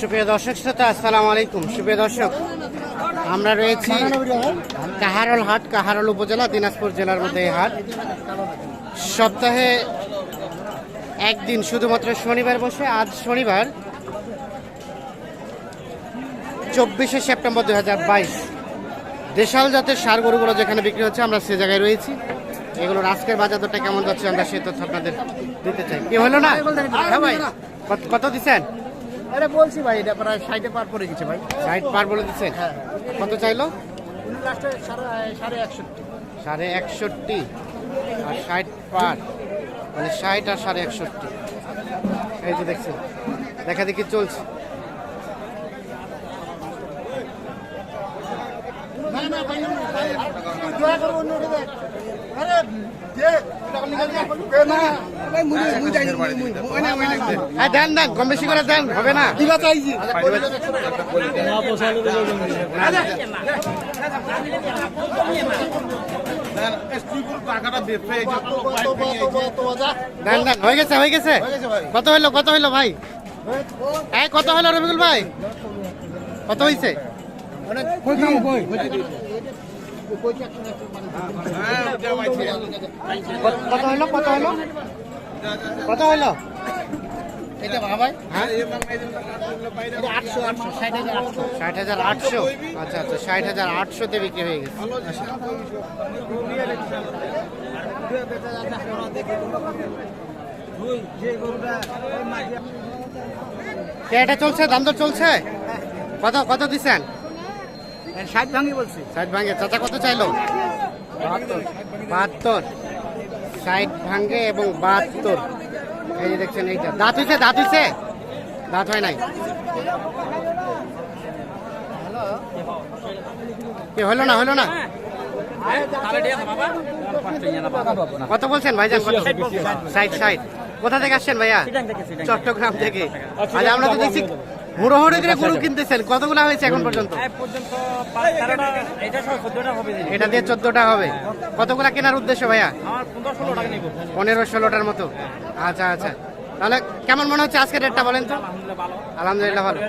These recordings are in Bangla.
সুপ্রিয় দর্শক শ্রোতা, আসসালামু আলাইকুম। সুপ্রিয় দর্শক, আমরা রয়েছি কাহারল হাট, কাহারল উপজেলা, দিনাজপুর জেলার মধ্যে এই হাট। সপ্তাহে একদিন শুধুমাত্র শনিবার বসে, আজ শনিবার, চব্বিশে সেপ্টেম্বর দুই হাজার বাইশ। দেশাল জাতের সার গরুগুলো যেখানে বিক্রি হচ্ছে, আমরা সে জায়গায় রয়েছি। এগুলোর আজকের বাজার দরটা কেমন যাচ্ছে, আমরা সেই তথ্য আপনাদের দিতে চাই। কি হলো না? হ্যাঁ কত দিচ্ছেন? আরে বলছি ভাই এটা প্রায় ষাটে পার পড়ে গেছে ভাই ষাট পার বলে দিচ্ছেন কত চাইলো লাস্টে সাড়ে একষট্টি সাড়ে একষট্টি আর ষাট পার মানে ষাট আর সাড়ে একষট্টি এই যে দেখছেন দেখা দেখি চলছে হ্যাঁ দেন দেন কম বেশি করে দেন হবে না। দেন দেন হয়ে গেছে হয়ে গেছে। কত হইল কত হইল ভাই? হ্যাঁ কত হইল রবিকুল ভাই? কত হয়েছে কত হইল কত হইল? কত হইল? এটা ভাই? হ্যাঁ? আটশো আটশো ষাট হাজার আটশো। ষাট হাজার আটশো? আচ্ছা আচ্ছা ষাট হাজার আটশোতে বিক্রি হয়ে গেছে। এটা চলছে? দাম দর চলছে? কত কত দিচ্ছেন? ষাট ভাঙি বলছি। ষাট ভাঙ্গে চাচা কত চাইলো? বাহাত্তর। ষাট ভাঙ্গে এবং বাহাত্তর। এই যে দেখছেন এইটা। দাঁত হইছে দাঁত হইছে? দাঁত হয় নাই। হলো না হলো না? কত বলছেন ভাইজান কত? ষাট ষাট। কোথা থেকে আসছেন ভাইয়া? চট্টগ্রাম থেকে। আজ আমরা তো দেখছি হুড়ো হুড়ো করে গরু কিনতেছেন? কতগুলো হয়েছে এখন পর্যন্ত? এটা দিয়ে চোদ্দটা হবে। কতগুলা কেনার উদ্দেশ্য ভাইয়া? পনেরো ষোলোটার মতো। আচ্ছা আচ্ছা। তাহলে কেমন মনে হচ্ছে আজকের রেটটা বলেন তো? আলহামদুলিল্লাহ ভালো।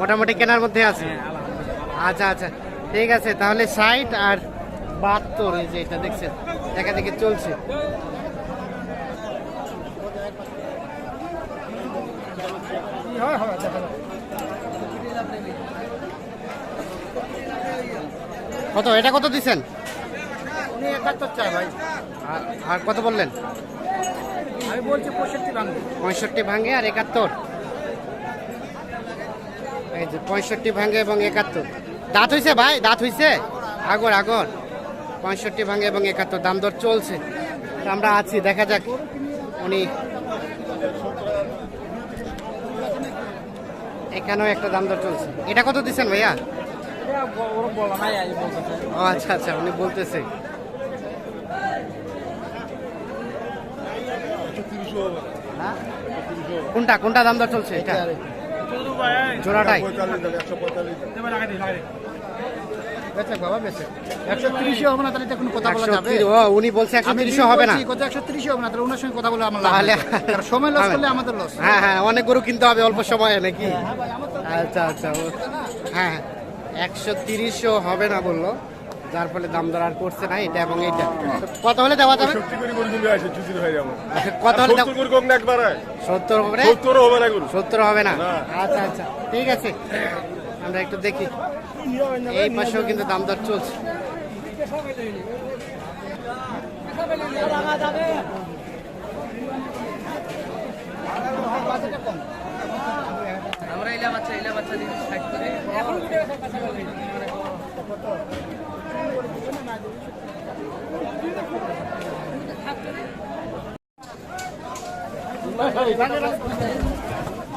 মোটামুটি কেনার মধ্যে আছে। আচ্ছা আচ্ছা। ঠিক আছে তাহলে ষাট আর বাহাত্তর এই যে এটা দেখছেন দেখা দেখে চলছে কত? এটা কত দিচ্ছেন? আর- কত বললেন? আমি বলছি পঁয়ষট্টি ভাঙি পঁয়ষট্টি ভাঙে আর একাত্তর? এই যে পঁয়ষট্টি ভাঙে এবং একাত্তর। দাঁত হইছে ভাই দাঁত হইছে? আগর আগর। পঁয়ষট্টি ভাঙে এবং একাত্তর দাম দর চলছে। আমরা আছি দেখা যাক উনি এখানেও একটা দাম দর চলছে। এটা কত দিচ্ছেন ভাইয়া? আচ্ছা আচ্ছা উনি বলতেছে। হ্যাঁ? কোনটা কোনটা দাম দর চলছে? এটা। জোড়াটাই। বেচে বাবা বেচে। একশো তিরিশও হবে না তাহলে কোনো কথা বলা যাবে? ও, উনি বলছে একশো হবে না। একশো হবে না তাহলে ওনার সঙ্গে কথা বলে আমার লাভ তাহলে সময় লস করলে আমাদের লস হ্যাঁ হ্যাঁ অনেক গরু কিনতে হবে অল্প সময়ে নাকি? আচ্ছা আচ্ছা ও- হ্যাঁ। একশো তিরিশও হবে না বলল। যার ফলে দাম দর আর করছে না এটা এবং এইটা। কত হলে দেওয়া যাবে? কত হলে সত্তর কম হবে না? গরু সত্তর হবে না। আচ্ছা আচ্ছা। ঠিক আছে। আমরা একটু দেখি। এই পাশেও কিন্তু দাম দর চলছে।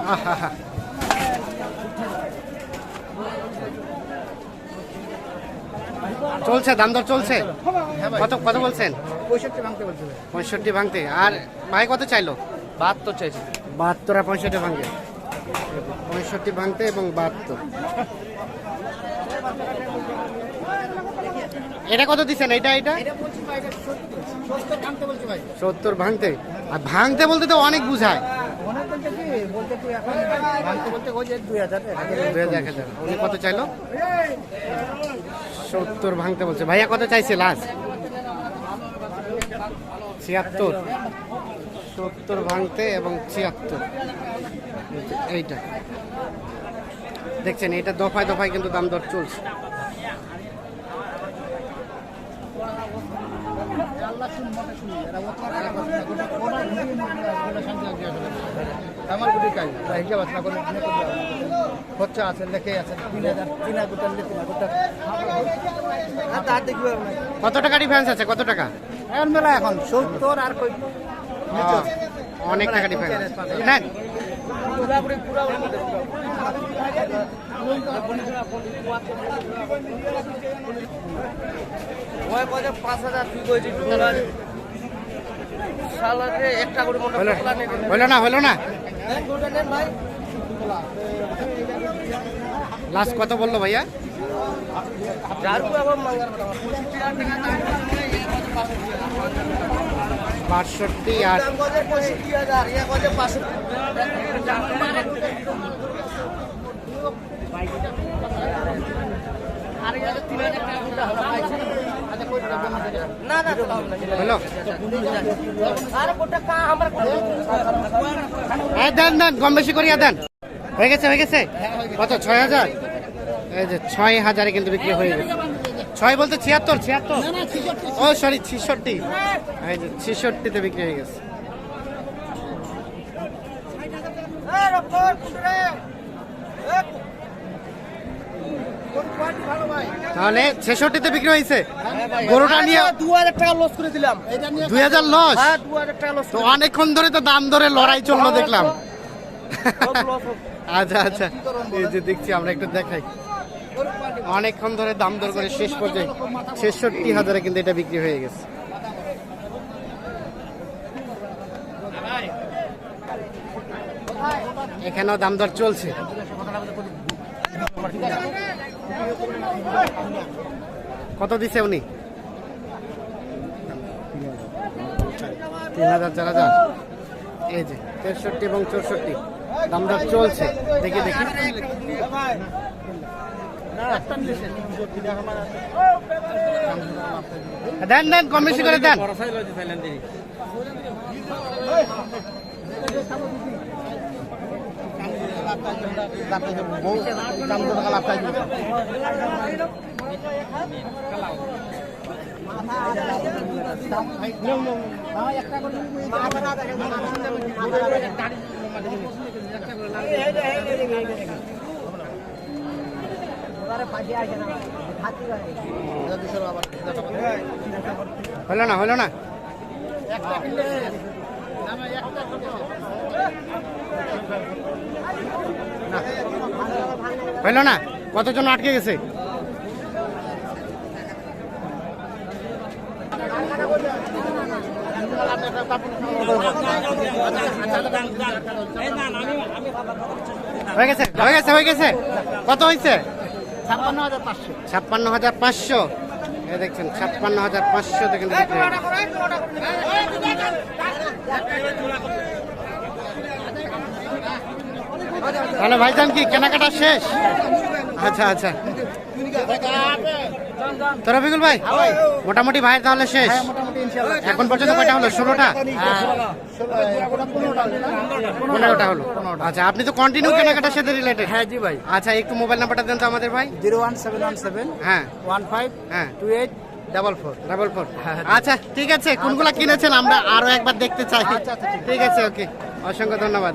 আহা চলছে দাম দর চলছে কত কত বলছেন? পঁয়ষট্টি ভাঙতে পঁয়ষট্টি ভাঙতে। আর ভাই কত চাইলো? বাহাত্তর চাইছে। বাহাত্তর আর পঁয়ষট্টি ভাঙতে পঁয়ষট্টি ভাঙতে এবং বাহাত্তর। এটা কত দিচ্ছেন? এটা এটা? সত্তর। ভাঙতে আর ভাঙতে বলতে তো অনেক বুঝায়। উনি কত চাইলো? সত্তর ভাঙতে বলছে। ভাইয়া কত চাইছে লাস্ট? ছিয়াত্তর। সত্তর ভাঙতে এবং ছিয়াত্তর। এইটা। দেখছেন এটা দফায় দফায় কিন্তু দাম দর চলছে। আমার গুটি কাজ হিসাব আছে করে। খরচা আছে লেখে আছে তিন হাজার তিন হাজার তিন কত টাকা ডিফারেন্স আছে? কত টাকা? এখন মেলা এখন সত্তর আর কই অনেক টাকা ডিফারেন্স নেন। পাঁচ হাজার তুই মোটা হলো না হলো না লাস্ট কত বলল ভাইয়া? বাষট্টি আর না না এই দেন দেন কম বেশি করিয়া দেন। হয়ে গেছে হয়ে গেছে? কত ছয় হাজার? এই যে ছয় হাজারে কিন্তু বিক্রি হয়ে গেছে। ছয় বলতে ছিয়াত্তর ছিয়াত্তর? ও সরি ছিষট্টি। এই যে ছিষট্টিতে বিক্রি হয়ে গেছে। তাহলে ছেষট্টিতে বিক্রি হয়েছে। গরুটা নিয়ে দু হাজার টাকা লস করে দিলাম। দুই হাজার হ্যাঁ লস তো অনেকক্ষণ ধরে তো দাম ধরে লড়াই চলল দেখলাম। আচ্ছা আচ্ছা। এই যে দেখছি আমরা একটু দেখাই। অনেকক্ষণ ধরে দাম দর করে শেষ পর্যায়ে ছেষট্টি হাজারে কিন্তু এটা বিক্রি হয়ে গেছে। এখানেও দাম দর চলছে। কত দিছে উনি? তিন হাজার চার হাজার। এই যে, তেষট্টি এবং চৌষট্টি। দাম দর চলছে। দেখি দেখি। দেন দেন কম বেশি করে দেন লাভ চাইবে হলো না হলো না। হলো না কতজন আটকে গেছে? হয়ে গেছে হয়ে গেছে হয়ে গেছে। কত হয়েছে? ছাপ্পান্ন হাজার পাঁচশো। ছাপ্পান্ন হাজার পাঁচশো? এই দেখছেন ছাপ্পান্ন হাজার পাঁচশো বিক্রি তাহলে ভাইজান কি কেনাকাটা শেষ? আচ্ছা আচ্ছা। তো রফিকুল ভাই মোটামুটি ভাই তাহলে শেষ? এখন পর্যন্ত কয়টা হলো? ষোলোটা? পনেরোটা হলো। আচ্ছা আপনি তো কন্টিনিউ কেনাকাটার সাথে রিলেটেড হ্যাঁ জি ভাই। আচ্ছা একটু মোবাইল নাম্বারটা দেন তো আমাদের ভাই। Zero one seven one seven হ্যাঁ। ওয়ান ফাইভ হ্যাঁ two eight double four. Double four. আচ্ছা ঠিক আছে। কোনগুলা কিনেছেন? আমরা আরও একবার দেখতে চাই। আচ্ছা, আচ্ছা, ঠিক আছে ওকে। অসংখ্য ধন্যবাদ।